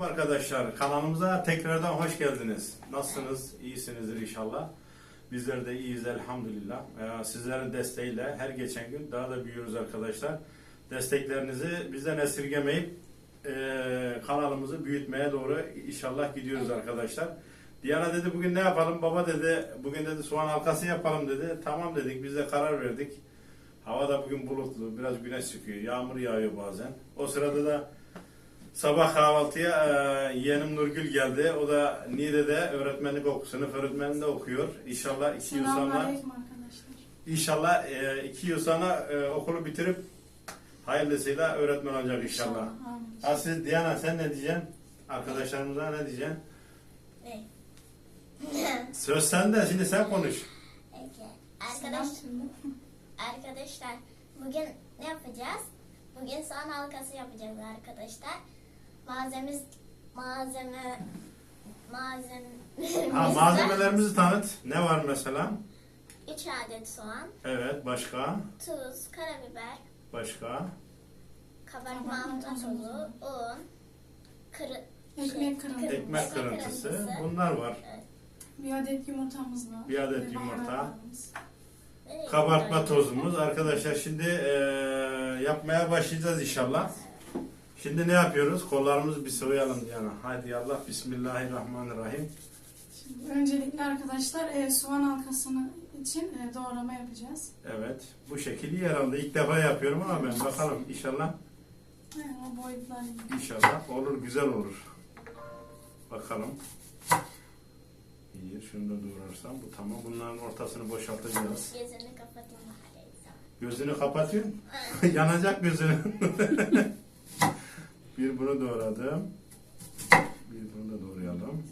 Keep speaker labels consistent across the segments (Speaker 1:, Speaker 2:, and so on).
Speaker 1: Arkadaşlar kanalımıza tekrardan hoş geldiniz. Nasılsınız? İyisinizdir inşallah. Bizler de iyiyiz elhamdülillah. Ee, Sizlerin desteğiyle her geçen gün daha da büyüyoruz arkadaşlar. Desteklerinizi bizden esirgemeyip e, kanalımızı büyütmeye doğru inşallah gidiyoruz arkadaşlar. Diana dedi bugün ne yapalım? Baba dedi bugün dedi soğan halkası yapalım dedi. Tamam dedik biz de karar verdik. Hava da bugün bulutlu, biraz güneş çıkıyor, yağmur yağıyor bazen. O sırada da Sabah kahvaltıya e, yeğenim Nurgül geldi. O da Niğde'de öğretmenlik oku, sınıf öğretmenliğinde okuyor. İnşallah iki yıl sonra
Speaker 2: Selamünaleyküm arkadaşlar.
Speaker 1: İnşallah e, iki yıl sonra e, okulu bitirip hayırlısıyla öğretmen olacak inşallah.
Speaker 2: Amin.
Speaker 1: Ha siz Diana sen ne diyeceksin? Arkadaşlarımıza ne diyeceksin?
Speaker 3: Ne?
Speaker 1: Söz sende şimdi sen konuş.
Speaker 3: Peki. Arkadaş, arkadaşlar bugün ne yapacağız? Bugün soğan halkası yapacağız arkadaşlar. Malzememiz malzeme malzemelerimiz
Speaker 1: Ha malzemelerimizi tanıt. Ne var mesela?
Speaker 3: 3 adet soğan,
Speaker 1: Evet başka?
Speaker 3: tuz, karabiber,
Speaker 1: Başka?
Speaker 3: kabartma tozu, un, kırı,
Speaker 2: Ekmek kırıntısı.
Speaker 1: Ekmek kırıntısı. Bunlar var.
Speaker 3: Evet.
Speaker 2: Bir adet yumurtamız var.
Speaker 1: Bir adet
Speaker 2: Ve
Speaker 1: yumurta. Kabartma tozumuz. Arkadaşlar şimdi eee, yapmaya başlayacağız inşallah. Şimdi ne yapıyoruz? Kollarımızı bir sıvayalım yana. Haydi Allah Bismillahirrahmanirrahim.
Speaker 2: Şimdi öncelikle arkadaşlar e, soğan halkasını için e, doğrama yapacağız.
Speaker 1: Evet. Bu şekil yer aldı. İlk defa yapıyorum ama ben bakalım inşallah.
Speaker 2: Yani o boyutlar gibi.
Speaker 1: İnşallah olur güzel olur. Bakalım. İyi şunu da doğrarsam bu tamam. Bunların ortasını boşaltacağız.
Speaker 3: Gözünü kapatayım.
Speaker 1: Gözünü kapatıyorsun. Yanacak gözünü. bir bunu doğradım. Bir bunu da doğrayalım.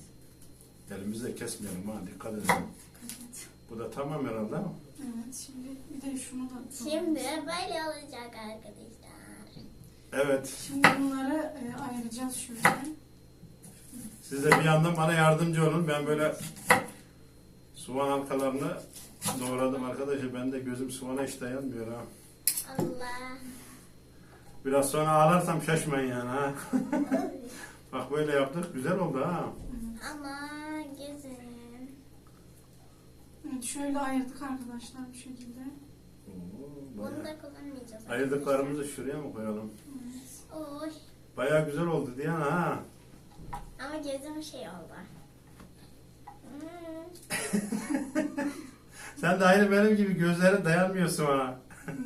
Speaker 1: Elimizle kesmeyelim ha dikkat edelim.
Speaker 2: Evet.
Speaker 1: Bu da tamam herhalde.
Speaker 2: Evet şimdi bir de şunu da
Speaker 3: Şimdi böyle olacak arkadaşlar.
Speaker 1: Evet.
Speaker 2: Şimdi bunları e, ayıracağız şöyle.
Speaker 1: Siz de bir yandan bana yardımcı olun. Ben böyle soğan halkalarını doğradım arkadaşlar. Ben de gözüm soğana hiç dayanmıyor ha.
Speaker 3: Allah.
Speaker 1: Biraz sonra ağlarsam şaşmayın yani ha. Bak böyle yaptık. Güzel oldu ha.
Speaker 3: Ama gözüm.
Speaker 2: Evet şöyle ayırdık arkadaşlar bu şekilde.
Speaker 1: Oo,
Speaker 3: Bunu
Speaker 1: bayağı.
Speaker 3: da kullanmayacağız.
Speaker 1: Ayırdıklarımızı şuraya mı koyalım?
Speaker 2: Evet.
Speaker 3: Oy.
Speaker 1: Bayağı güzel oldu Diana ha.
Speaker 3: Ama gözüm şey oldu. Hmm.
Speaker 1: Sen de aynı benim gibi gözlere dayanmıyorsun bana.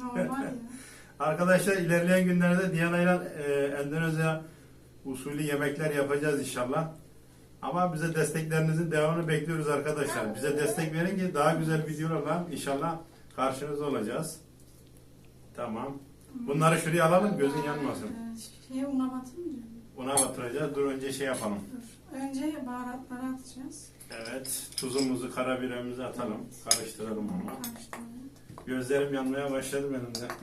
Speaker 2: Normal ya.
Speaker 1: Arkadaşlar ilerleyen günlerde Diana ile Endonezya usulü yemekler yapacağız inşallah. Ama bize desteklerinizin devamını bekliyoruz arkadaşlar. Bize destek verin ki daha güzel videolarla inşallah karşınızda olacağız. Tamam. Bunları şuraya alalım gözün yanmasın.
Speaker 2: Evet, şeye una batırmayacağım.
Speaker 1: Ona batıracağız. Dur önce şey yapalım.
Speaker 2: Dur. Önce baharatları atacağız.
Speaker 1: Evet. Tuzumuzu, karabiberimizi atalım. Karıştıralım onu.
Speaker 2: Karıştıralım.
Speaker 1: Gözlerim yanmaya başladı benim de.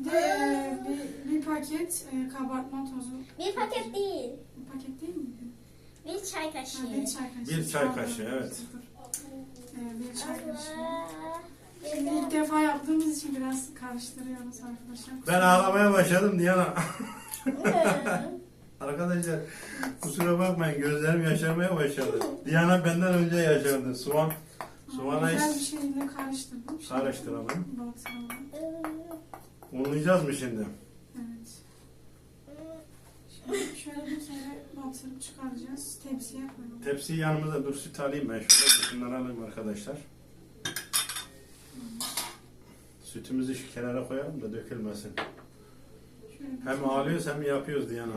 Speaker 2: Bir de e, bir, bir paket e, kabartma tozu.
Speaker 3: Bir paket değil.
Speaker 2: Bir paket değil mi?
Speaker 3: Bir çay kaşığı.
Speaker 2: Ha, bir çay kaşığı.
Speaker 1: Bir çay
Speaker 2: Pardon,
Speaker 1: kaşığı, evet.
Speaker 2: dur. E, bir çay kaşığı. Şimdi ilk defa yaptığımız için biraz karıştırıyoruz arkadaşlar.
Speaker 1: Ben ağlamaya başladım Diana. Arkadaşlar kusura bakmayın gözlerim yaşarmaya başladı. Diana benden önce yaşardı. Soğan soğana
Speaker 2: Güzel bir
Speaker 1: hiç
Speaker 2: şeyle karıştırdım. Şimdi
Speaker 1: karıştıralım.
Speaker 2: Batıralım.
Speaker 1: Unlayacağız mı şimdi?
Speaker 2: Evet. Şimdi şöyle bir kere batırıp çıkaracağız. Tepsiye koyalım.
Speaker 1: Tepsiyi yanımıza dur süt alayım ben şöyle. Şunları alayım arkadaşlar. Sütümüzü şu kenara koyalım da dökülmesin.
Speaker 2: Şöyle
Speaker 1: Hem ağlıyoruz hem yapıyoruz Diana.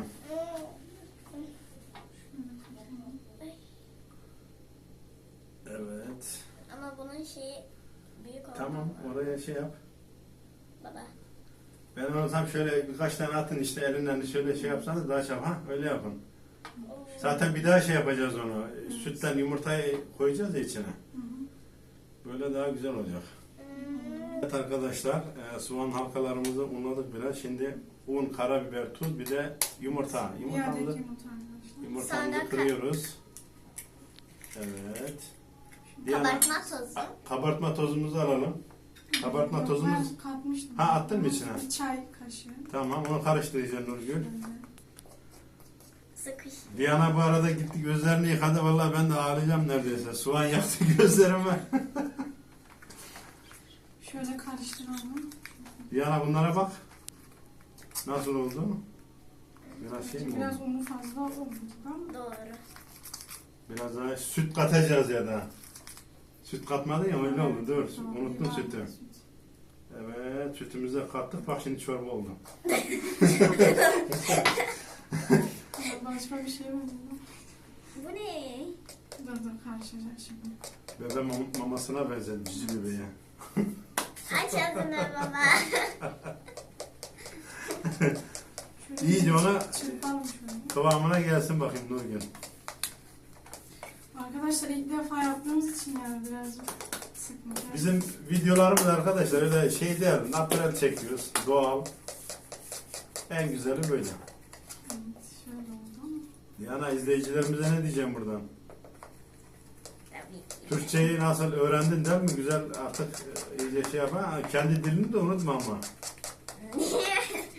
Speaker 1: Evet.
Speaker 3: Ama bunun şeyi büyük oldu.
Speaker 1: Tamam oraya şey yap.
Speaker 3: Baba.
Speaker 1: Ben olsam şöyle birkaç tane atın işte elinden şöyle şey yapsanız daha çabuk. Ha öyle yapın. Zaten bir daha şey yapacağız onu. Sütten yumurtayı koyacağız ya içine.
Speaker 2: Hı hı.
Speaker 1: Böyle daha güzel olacak. Evet arkadaşlar e, soğan halkalarımızı unladık biraz. Şimdi un, karabiber, tuz bir de yumurta. Yumurtamızı, yumurtamızı kırıyoruz. Evet.
Speaker 3: Kabartma tozu.
Speaker 1: kabartma tozumuzu alalım. Kabartma
Speaker 2: Yok,
Speaker 1: tozumuz.
Speaker 2: Ben katmıştım.
Speaker 1: Ha, attın mı içine?
Speaker 2: Bir çay kaşığı.
Speaker 1: Tamam onu karıştıracağız Nurgül.
Speaker 3: Sıkış.
Speaker 1: Diana bu arada gitti gözlerini yıkadı. Vallahi ben de ağlayacağım neredeyse. Soğan yaktı gözlerime.
Speaker 2: Şöyle karıştıralım.
Speaker 1: Diana bunlara bak. Nasıl oldu? Biraz şey mi
Speaker 2: Biraz
Speaker 1: oldu?
Speaker 2: unu fazla oldu
Speaker 3: Doğru.
Speaker 1: Biraz daha süt katacağız ya da. Süt katmadın ya öyle oldu. Dur.
Speaker 2: Tamam,
Speaker 1: Unuttun sütü.
Speaker 2: süt.
Speaker 1: Evet sütümüzü de kattık. Bak şimdi çorba oldu.
Speaker 2: Başka bir şey mi? bu?
Speaker 3: Bu ne?
Speaker 2: Dur dur karışacak şimdi.
Speaker 1: Bebe mam- mamasına benzedi cici bebeğe.
Speaker 3: Aç ağzını baba.
Speaker 1: İyice ona kıvamına gelsin bakayım Nurgül.
Speaker 2: Arkadaşlar ilk defa yaptığımız için yani birazcık sıkma.
Speaker 1: Bizim videolarımız arkadaşlar öyle şey değil, natural çekiyoruz, doğal. En güzeli böyle.
Speaker 2: Evet, şöyle oldu ama.
Speaker 1: Diana izleyicilerimize ne diyeceğim buradan? Türkçeyi nasıl öğrendin değil mi? Güzel artık e, iyice şey yap. Ha, kendi dilini de unutma ama.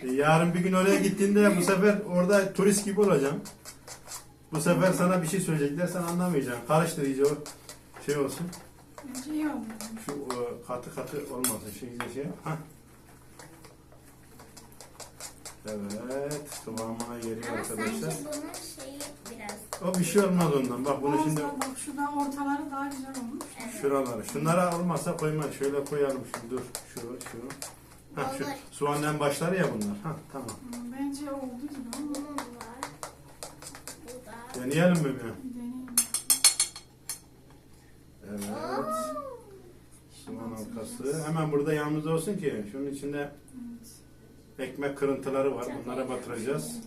Speaker 1: E, Yarın bir gün oraya gittiğinde bu sefer orada turist gibi olacaksın. Bu sefer sana bir şey söyleyecekler sen anlamayacaksın. Karıştır iyice o şey olsun.
Speaker 2: Bence iyi oldu.
Speaker 1: Şu e, katı katı olmasın. Şu iyice şey. Hah. Evet, kıvamına geliyor
Speaker 3: Ama
Speaker 1: arkadaşlar.
Speaker 3: sanki bunun şeyi biraz.
Speaker 1: O bir şey olmaz ondan. Bak bunu şimdi
Speaker 2: daha bak şuradan ortaları daha güzel olmuş.
Speaker 3: Evet.
Speaker 1: şuraları. Şunlara olmazsa koyma. Şöyle koyalım şimdi. Dur. Şu, şu. Ha, şu
Speaker 3: Olur.
Speaker 1: soğanın en başları ya bunlar. Ha, tamam.
Speaker 2: Bence oldu gibi ama
Speaker 3: Bunun.
Speaker 1: Deneyelim mi bir? Evet. Soğan halkası. Hemen burada yanımızda olsun ki şunun içinde
Speaker 2: Evet.
Speaker 1: ekmek kırıntıları var. Bunlara batıracağız.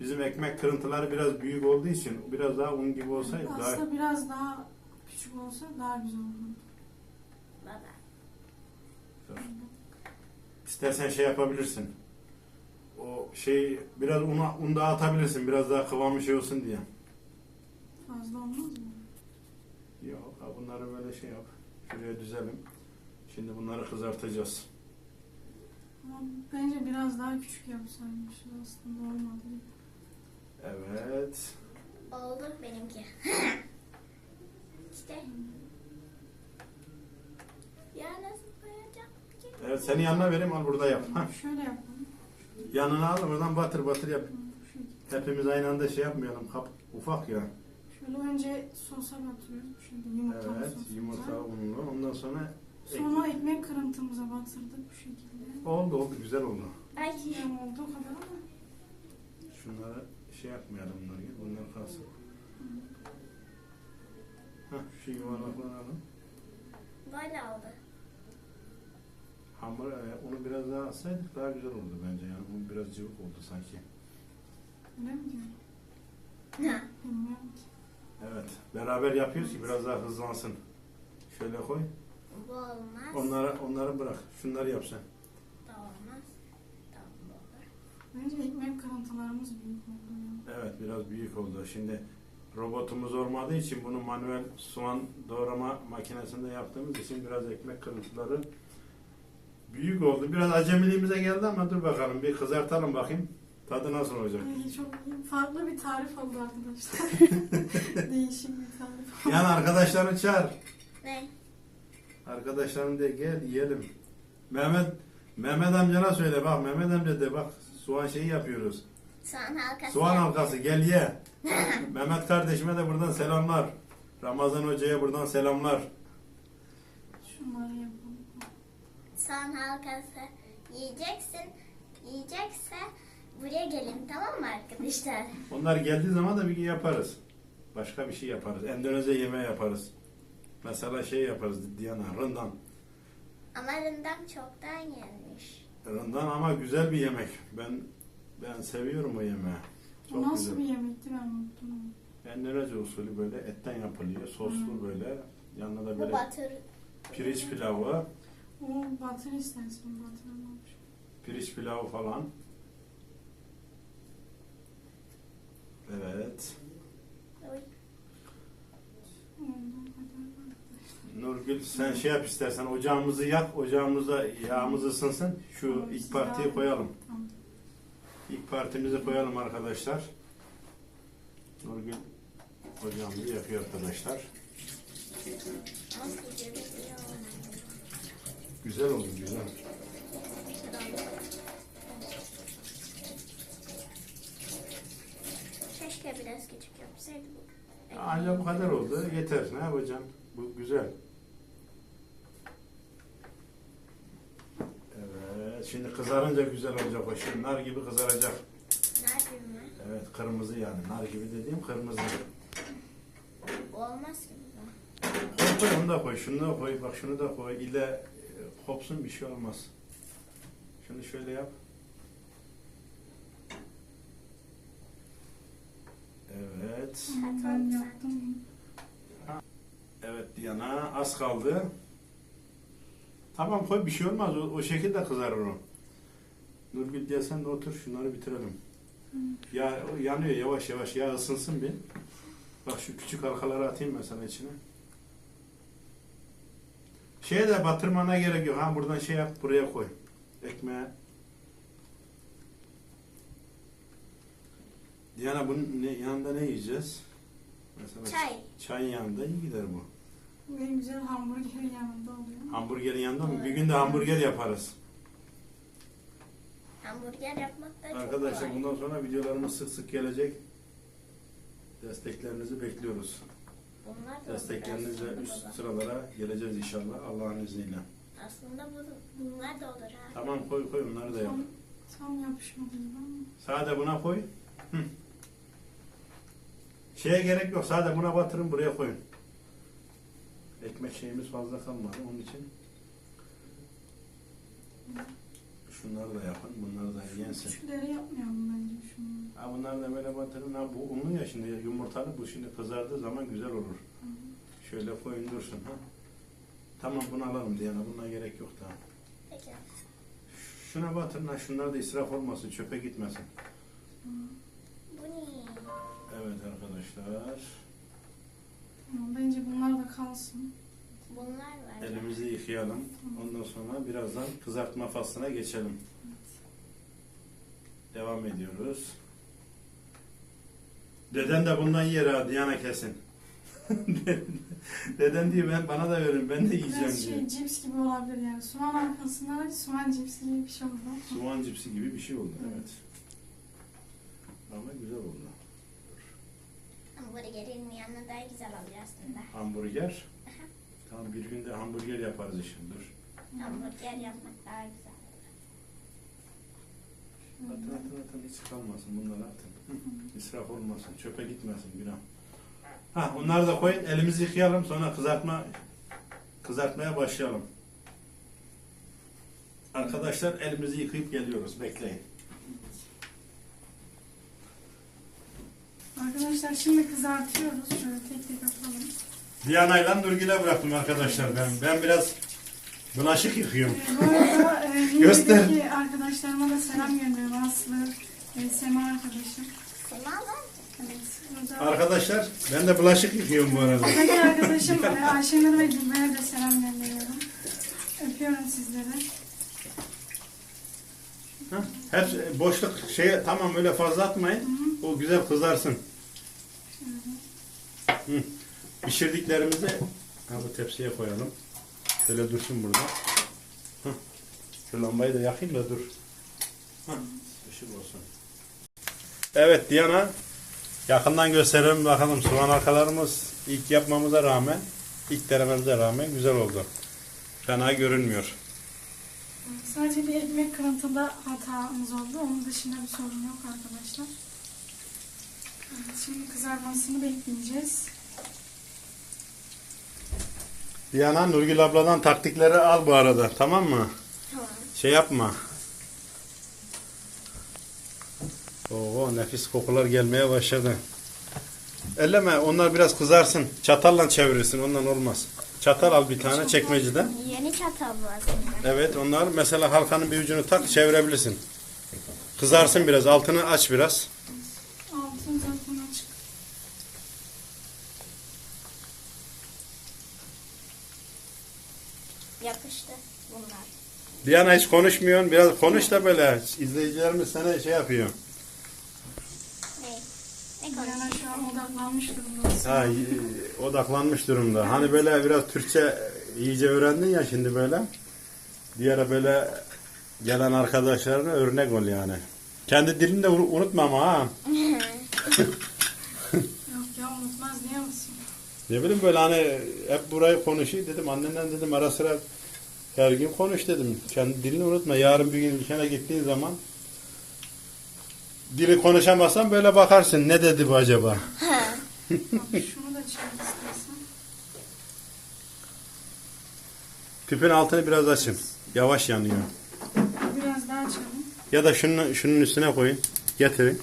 Speaker 1: Bizim ekmek kırıntıları biraz büyük olduğu için biraz daha un gibi olsaydı daha
Speaker 2: Aslında biraz daha küçük olsa daha güzel olurdu.
Speaker 3: Baba.
Speaker 1: İstersen şey yapabilirsin. O şey biraz una, un daha atabilirsin. Biraz daha kıvamı şey olsun diye.
Speaker 2: Fazla olmaz mı?
Speaker 1: Yok ha bunları böyle şey yap. Şuraya düzelim. Şimdi bunları kızartacağız.
Speaker 2: Ama bence biraz daha küçük yapsaymışız aslında olmadı.
Speaker 1: Evet.
Speaker 3: Oldu benimki. işte. Ya nasıl koyacağım? ki?
Speaker 1: Evet seni yanına vereyim al burada yap.
Speaker 2: Şöyle yapalım.
Speaker 1: Yanına al buradan batır batır yap. Hepimiz aynı anda şey yapmayalım. Kap ufak ya.
Speaker 2: Önce sosa batırıyoruz. Bu şekilde yumurtalı
Speaker 1: Evet yumurta unlu. Ondan sonra
Speaker 2: Sonra ekmek kırıntımıza batırdık bu şekilde.
Speaker 1: oldu oldu güzel oldu.
Speaker 3: Ay.
Speaker 2: Hem oldu o kadar ama
Speaker 1: Şunları şey yapmayalım gibi. Bunlar kalsın. Hah şu yuvarlakları alın.
Speaker 3: Böyle oldu.
Speaker 1: Hamur, e, onu biraz daha atsaydık daha güzel oldu bence. Yani bu biraz cıvık oldu sanki.
Speaker 2: öyle mi diyorum?
Speaker 3: Ha.
Speaker 2: Bilmiyorum ki.
Speaker 1: Evet. Beraber yapıyoruz ki biraz daha hızlansın. Şöyle koy.
Speaker 3: Bu olmaz.
Speaker 1: Onları onları bırak. Şunları yap sen.
Speaker 3: Da olmaz. Tamam bu olur.
Speaker 2: Bence ekmek kırıntılarımız büyük oldu. ya.
Speaker 1: Evet biraz büyük oldu. Şimdi robotumuz olmadığı için bunu manuel soğan doğrama makinesinde yaptığımız için biraz ekmek kırıntıları büyük oldu. Biraz acemiliğimize geldi ama dur bakalım bir kızartalım bakayım. Tadı nasıl olacak?
Speaker 2: Ay, çok farklı bir tarif oldu arkadaşlar. Değişik bir tarif.
Speaker 1: Yani arkadaşlarını çağır.
Speaker 3: Ne?
Speaker 1: Arkadaşlarını de gel yiyelim. Mehmet Mehmet amcana söyle bak Mehmet amca de bak soğan şeyi yapıyoruz.
Speaker 3: Soğan halkası.
Speaker 1: Soğan halkası gel ye. Mehmet kardeşime de buradan selamlar. Ramazan hocaya buradan selamlar.
Speaker 2: Şunları yapalım.
Speaker 3: Soğan halkası. Yiyeceksin. Yiyecekse buraya gelin tamam mı arkadaşlar?
Speaker 1: Onlar geldiği zaman da bir gün yaparız. Başka bir şey yaparız. Endonezya yemeği yaparız. Mesela şey yaparız Diana, rından.
Speaker 3: Ama rındam çoktan yenmiş.
Speaker 1: Rından ama güzel bir yemek. Ben ben seviyorum o yemeği. Çok
Speaker 2: nasıl
Speaker 1: güzel.
Speaker 2: bir yemekti ben unuttum.
Speaker 1: Endonezya usulü böyle etten yapılıyor. Soslu
Speaker 2: Hı.
Speaker 1: böyle. Yanına da
Speaker 3: Bu
Speaker 1: böyle
Speaker 3: batır.
Speaker 1: pirinç pilavı,
Speaker 2: O batır istersen batıramamış.
Speaker 1: pirinç pilavı falan. Evet. Nurgül sen şey yap istersen ocağımızı yak, ocağımıza yağımız ısınsın. Şu ilk partiyi koyalım. İlk partimizi koyalım arkadaşlar. Nurgül hocam da yapıyor arkadaşlar. Güzel oldu güzel.
Speaker 3: Keşke biraz küçük yapsaydım.
Speaker 1: Ancak bu kadar oldu. Yeter. Ne yapacaksın? Bu güzel. Evet. Şimdi kızarınca güzel olacak o. Şimdi nar gibi kızaracak.
Speaker 3: Nerede mi?
Speaker 1: Evet. Kırmızı yani. Nar gibi dediğim kırmızı.
Speaker 3: Olmaz ki bu.
Speaker 1: Koy koy onu da koy. Şunu da koy. Bak şunu da koy. İle e, kopsun bir şey olmaz. Şunu şöyle yap. Evet.
Speaker 2: Ben.
Speaker 1: Evet Diana az kaldı. Tamam koy bir şey olmaz. O, o şekilde kızarır o. Nurgül gel sen de otur şunları bitirelim. Ya yanıyor yavaş yavaş ya ısınsın bir. Bak şu küçük halkaları atayım ben sana içine. Şeye de batırmana gerek yok. Ha buradan şey yap buraya koy. Ekmeğe. Diana bunun ne, yanında ne yiyeceğiz? Mesela
Speaker 3: Çay.
Speaker 1: Çayın yanında iyi gider bu.
Speaker 2: En güzel hamburgerin yanında oluyor.
Speaker 1: Hamburgerin yanında mı? Bir gün de hamburger yaparız.
Speaker 3: Hamburger yapmak da çok
Speaker 1: Arkadaşlar
Speaker 3: kolay.
Speaker 1: bundan sonra videolarımız sık sık gelecek. Desteklerinizi bekliyoruz.
Speaker 3: Bunlar da
Speaker 1: Desteklerinizle
Speaker 3: aslında
Speaker 1: üst
Speaker 3: baba.
Speaker 1: sıralara geleceğiz inşallah Allah'ın izniyle.
Speaker 3: Aslında bu, bunlar da olur ha.
Speaker 1: Tamam koy koy onları da yap.
Speaker 2: Tam, tam yapışmadı gibi ama.
Speaker 1: Sade buna koy. Hı. Şeye gerek yok. Sade buna batırın buraya koyun. Ekmek şeyimiz fazla kalmadı onun için. Şunları da yapın. Bunları da yensin.
Speaker 2: Küçükleri yapmayalım bence şunu.
Speaker 1: Ha bunları da böyle batırın. Ha bu unlu ya şimdi yumurtalı. Bu şimdi kızardığı zaman güzel olur. Şöyle koyun dursun. Ha. Tamam bunu alalım Diana. Buna gerek yok daha.
Speaker 3: Peki.
Speaker 1: Şuna batırın ha. Şunlar da israf olmasın. Çöpe gitmesin.
Speaker 3: Bu ne?
Speaker 1: Evet arkadaşlar.
Speaker 2: Tamam, bence bunlar da kalsın.
Speaker 3: Bunlar var.
Speaker 1: Elimizi yıkayalım. Ondan sonra birazdan kızartma faslına geçelim. Devam ediyoruz. Deden de bundan yer ha Diana kesin. Deden diyor ben bana da verin ben de yiyeceğim
Speaker 2: Biraz
Speaker 1: diyor.
Speaker 2: şey cips gibi olabilir yani. Soğan arkasından soğan cipsi gibi bir şey oldu.
Speaker 1: Soğan cipsi gibi bir şey oldu evet. Ama güzel oldu.
Speaker 3: Hamburgerin yanına daha güzel oluyor aslında.
Speaker 1: Hamburger. Tamam bir günde hamburger yaparız şimdi dur.
Speaker 3: Hamburger yapmak daha güzel.
Speaker 1: Atın atın atın hiç kalmasın bunları atın. Hı, İsraf olmasın çöpe gitmesin günah. Ha onları da koyun elimizi yıkayalım sonra kızartma kızartmaya başlayalım. Arkadaşlar elimizi yıkayıp geliyoruz bekleyin.
Speaker 2: Arkadaşlar şimdi kızartıyoruz. Şöyle tek tek atalım.
Speaker 1: Diana ile Nurgül'e bıraktım arkadaşlar ben. Ben biraz bulaşık yıkıyorum.
Speaker 2: Ee, bu arada e,
Speaker 1: Göster.
Speaker 2: Arkadaşlarıma da selam gönderiyorum. Aslı, e, Sema arkadaşım.
Speaker 3: Sema var.
Speaker 2: Evet. Burada
Speaker 1: Arkadaşlar ben de bulaşık yıkıyorum bu arada.
Speaker 2: buradaki arkadaşım e, Ayşenur ve Gülben'e de selam gönderiyorum. Öpüyorum sizleri.
Speaker 1: Ha? Hep boşluk şey tamam öyle fazla atmayın. O güzel kızarsın. Pişirdiklerimizi ha, bu tepsiye koyalım. Şöyle dursun burada. Hı. Şu lambayı da yakayım da dur. Hı. Işık olsun. Evet Diana. Yakından gösterelim bakalım soğan arkalarımız ilk yapmamıza rağmen ilk denememize rağmen güzel oldu. Fena görünmüyor.
Speaker 2: Sadece bir ekmek kırıntıda hatamız oldu. Onun dışında bir sorun yok arkadaşlar. Evet, şimdi kızarmasını bekleyeceğiz.
Speaker 1: Diana Nurgül abladan taktikleri al bu arada tamam mı?
Speaker 3: Tamam.
Speaker 1: Şey yapma. Oo nefis kokular gelmeye başladı. Elleme onlar biraz kızarsın. Çatalla çevirirsin ondan olmaz. Çatal al bir tane çekmeceden.
Speaker 3: Yeni çatal bu aslında.
Speaker 1: Evet onlar mesela halkanın bir ucunu tak çevirebilirsin. Kızarsın biraz altını aç biraz.
Speaker 2: Altın zaten açık.
Speaker 3: Yapıştı bunlar.
Speaker 1: Diana hiç konuşmuyorsun. Biraz konuş da böyle. İzleyicilerimiz sana şey yapıyor.
Speaker 3: Ne? Ne konuşuyor?
Speaker 2: şu an odaklanmış durumdasın.
Speaker 1: Ha, y- odaklanmış durumda. Hani böyle biraz Türkçe iyice öğrendin ya şimdi böyle. Diğer böyle gelen arkadaşlarına örnek ol yani. Kendi dilini de unu- unutma ama ha.
Speaker 2: Yok ya unutmaz niye olsun?
Speaker 1: Ne bileyim böyle hani hep burayı konuşuyor dedim. Annenden dedim ara sıra her gün konuş dedim. Kendi dilini unutma. Yarın bir gün ülkene gittiğin zaman dili konuşamazsan böyle bakarsın. Ne dedi bu acaba?
Speaker 2: Şunu da istersen.
Speaker 1: Tüpün altını biraz açın. Yavaş yanıyor.
Speaker 2: Biraz daha açalım.
Speaker 1: Ya da şunun, şunun üstüne koyun. Getirin.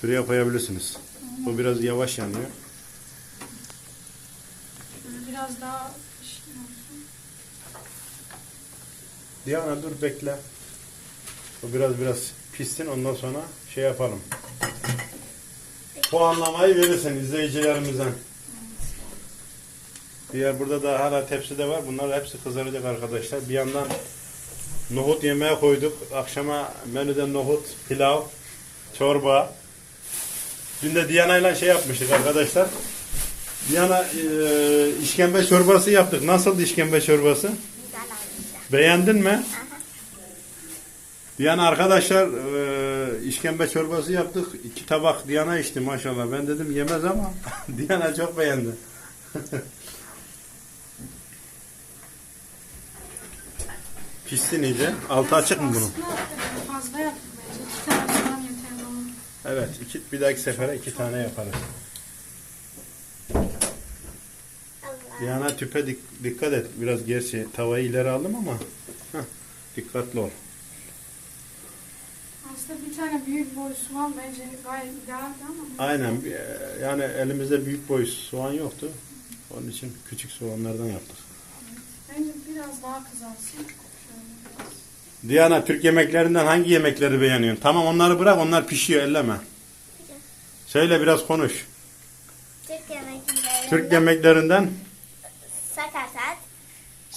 Speaker 1: Şuraya koyabilirsiniz. Bu biraz yavaş yanıyor.
Speaker 2: Biraz daha olsun.
Speaker 1: Diana dur bekle. Bu biraz biraz pişsin ondan sonra şey yapalım. Puanlamayı verirsin izleyicilerimizden. Diğer burada da hala tepside var. Bunlar hepsi kızaracak arkadaşlar. Bir yandan nohut yemeğe koyduk. Akşama menüde nohut, pilav, çorba. Dün de Diana ile şey yapmıştık arkadaşlar. Diana e, işkembe çorbası yaptık. Nasıl işkembe çorbası?
Speaker 3: Güzel.
Speaker 1: Beğendin mi?
Speaker 3: Aha.
Speaker 1: Diana arkadaşlar e, işkembe çorbası yaptık. İki tabak Diana içti maşallah. Ben dedim yemez ama Diana çok beğendi. Pişsin iyice. Altı açık mı bunun?
Speaker 2: Aslında fazla yaptık bence. İki tane falan yeter bana.
Speaker 1: Evet. Iki, bir dahaki sefere iki tane yaparız.
Speaker 3: Allah.
Speaker 1: Diana tüpe dik- dikkat et. Biraz gerçi tavayı ileri aldım ama heh, dikkatli ol.
Speaker 2: Aslında bir tane büyük boy soğan bence gayet idealdi ama.
Speaker 1: Aynen. e, Yani elimizde büyük boy soğan yoktu. Onun için küçük soğanlardan yaptık.
Speaker 2: Bence biraz daha kızarsın. Biraz.
Speaker 1: Diana Türk yemeklerinden hangi yemekleri beğeniyorsun? Tamam onları bırak onlar pişiyor elleme. Söyle biraz konuş.
Speaker 3: Türk yemekleri.
Speaker 1: Türk yemeklerinden.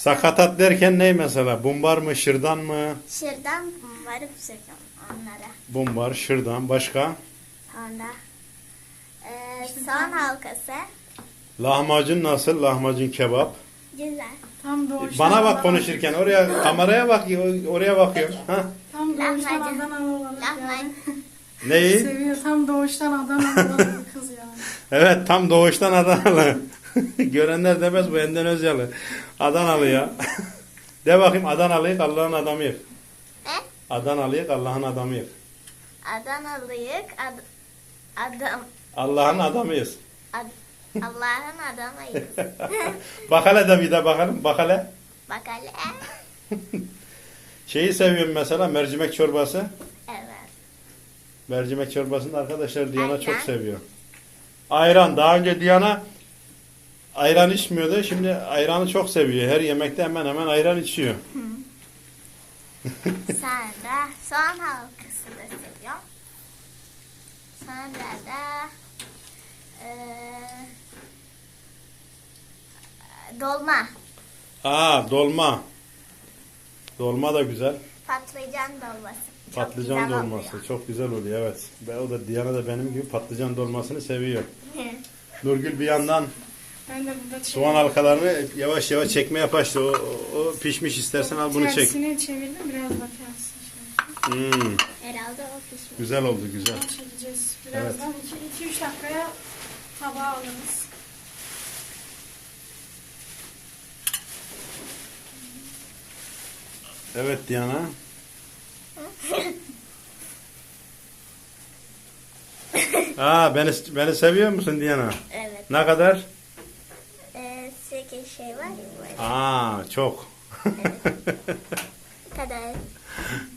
Speaker 3: Sakatat
Speaker 1: derken ne mesela? Bumbar mı, şırdan mı?
Speaker 3: Şırdan varıp söküyorum onlara.
Speaker 1: Bumbar, şırdan, başka?
Speaker 3: Sonra e, soğan halkası.
Speaker 1: Lahmacun nasıl? Lahmacun kebap.
Speaker 3: Güzel.
Speaker 2: Tam doğuştan
Speaker 1: Bana bak konuşurken oraya kameraya bak oraya bakıyor. Ha?
Speaker 2: Tam doğuştan
Speaker 3: Lahmacun.
Speaker 2: Adanalı olarak
Speaker 3: Lahmacun.
Speaker 2: yani.
Speaker 1: Neyi?
Speaker 2: Seviyor. Tam doğuştan Adanalı olan bir kız yani.
Speaker 1: Evet tam doğuştan Adanalı. Görenler demez bu Enden Özyalı. Adanalı ya. De bakayım Adanalıyık Allah'ın adamıyık.
Speaker 3: Ne?
Speaker 1: Adanalıyık Allah'ın adamıyık.
Speaker 3: Adanalıyık. Ad, adam.
Speaker 1: Allah'ın adamıyız.
Speaker 3: Ad, Allah'ın adamıyız.
Speaker 1: Bak hele de bir de bakalım. Bak hele.
Speaker 3: Bak hele.
Speaker 1: Şeyi seviyorum mesela mercimek çorbası.
Speaker 3: Evet.
Speaker 1: Mercimek çorbasını da arkadaşlar Diana
Speaker 3: Ayran.
Speaker 1: çok seviyor. Ayran. Daha önce Diana ayran içmiyordu. Şimdi ayranı çok seviyor. Her yemekte hemen hemen ayran içiyor.
Speaker 3: Sonra soğan halkası da seviyorum. Sonra da e, dolma.
Speaker 1: Aa dolma. Dolma da güzel.
Speaker 3: Patlıcan dolması. Çok
Speaker 1: Patlıcan
Speaker 3: güzel
Speaker 1: dolması
Speaker 3: oluyor.
Speaker 1: çok güzel oluyor evet. Ve o da Diana da benim gibi patlıcan dolmasını seviyor. Nurgül bir yandan
Speaker 2: Ben de burada
Speaker 1: soğan halkalarını yavaş yavaş çekmeye başladı. O, o, o pişmiş istersen al bunu çek.
Speaker 2: Tersine çevirdim biraz bakarsın şöyle.
Speaker 1: Hmm,
Speaker 3: Herhalde o pişmiş.
Speaker 1: güzel oldu güzel.
Speaker 2: Bunu çekeceğiz. Birazdan 2-3 dakikaya tabağa alırız.
Speaker 1: Evet Diana. Aa beni beni seviyor musun Diana?
Speaker 3: Evet.
Speaker 1: Ne kadar?
Speaker 3: Sekiz şey var ya böyle.
Speaker 1: Aa çok.
Speaker 3: Bu kadar.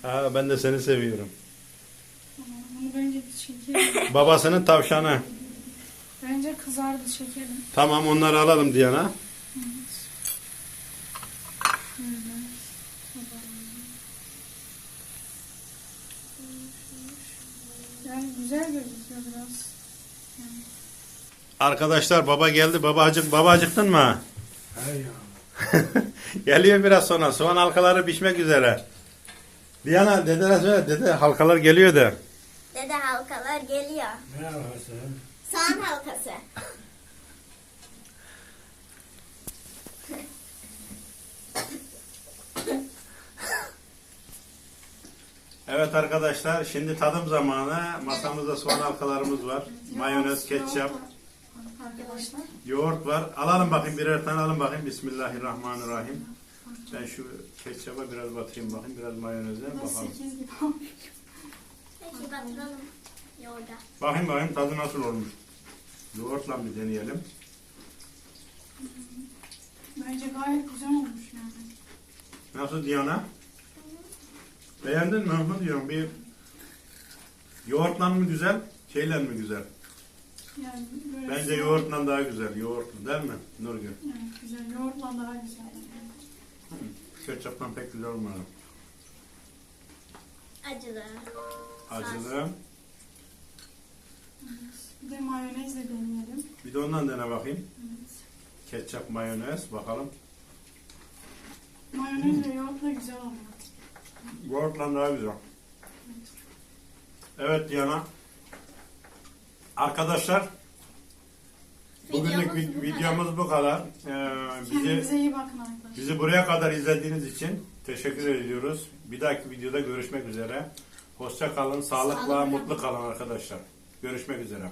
Speaker 1: Aa ben de seni seviyorum.
Speaker 2: Bunu bence bir çekelim.
Speaker 1: Babasının tavşanı.
Speaker 2: bence kızardı çekelim.
Speaker 1: Tamam onları alalım Diana.
Speaker 2: Yani güzel gözüküyor biraz.
Speaker 1: Arkadaşlar baba geldi. Babacık baba acıktın mı? Geliyor biraz sonra. Soğan halkaları pişmek üzere. Diana dedene söyle. Dede halkalar geliyor de.
Speaker 3: Dede halkalar geliyor.
Speaker 4: Merhaba sen.
Speaker 3: Soğan halkası.
Speaker 1: Evet arkadaşlar şimdi tadım zamanı. Masamızda soğan halkalarımız var. Mayonez, ketçap,
Speaker 2: Arkadaşlar.
Speaker 1: yoğurt var. Alalım bakayım birer tane alın bakayım. Bismillahirrahmanirrahim. Ben şu ketçaba biraz batırayım bakayım. Biraz mayoneze bakalım.
Speaker 2: 8 gibi olmuş.
Speaker 3: Peki batıralım yoğurda.
Speaker 1: Bakayım bakayım tadı nasıl olmuş. Yoğurtla bir deneyelim.
Speaker 2: Bence gayet güzel olmuş yani.
Speaker 1: Nasıl Diana? Beğendin mi? Mı diyorum bir yoğurtla mı güzel, şeyle mi güzel?
Speaker 2: Yani böyle
Speaker 1: Bence
Speaker 2: soğan-
Speaker 1: yoğurtla daha güzel. Yoğurtlu değil mi Nurgül?
Speaker 2: Evet güzel. Yoğurtla daha güzel. Yani.
Speaker 1: Ketçapla pek güzel olmadı.
Speaker 3: Acılı.
Speaker 1: Acılı.
Speaker 2: Bir de mayonezle deneyelim.
Speaker 1: Bir de ondan dene bakayım.
Speaker 2: Evet.
Speaker 1: Ketçap, mayonez bakalım.
Speaker 2: Mayonez ve yoğurtla güzel oluyor.
Speaker 1: Yoğurtla daha güzel. Evet Diana. Arkadaşlar bugünlük
Speaker 3: Videomuz
Speaker 1: vi-
Speaker 3: bu
Speaker 1: videomuz bu kadar. Ee, bizi
Speaker 2: iyi bakın arkadaşlar.
Speaker 1: bizi buraya kadar izlediğiniz için teşekkür ediyoruz. Bir dahaki videoda görüşmek üzere. Hoşça kalın, sağlıkla,
Speaker 3: Sağlıkla.
Speaker 1: mutlu kalın arkadaşlar. Görüşmek üzere.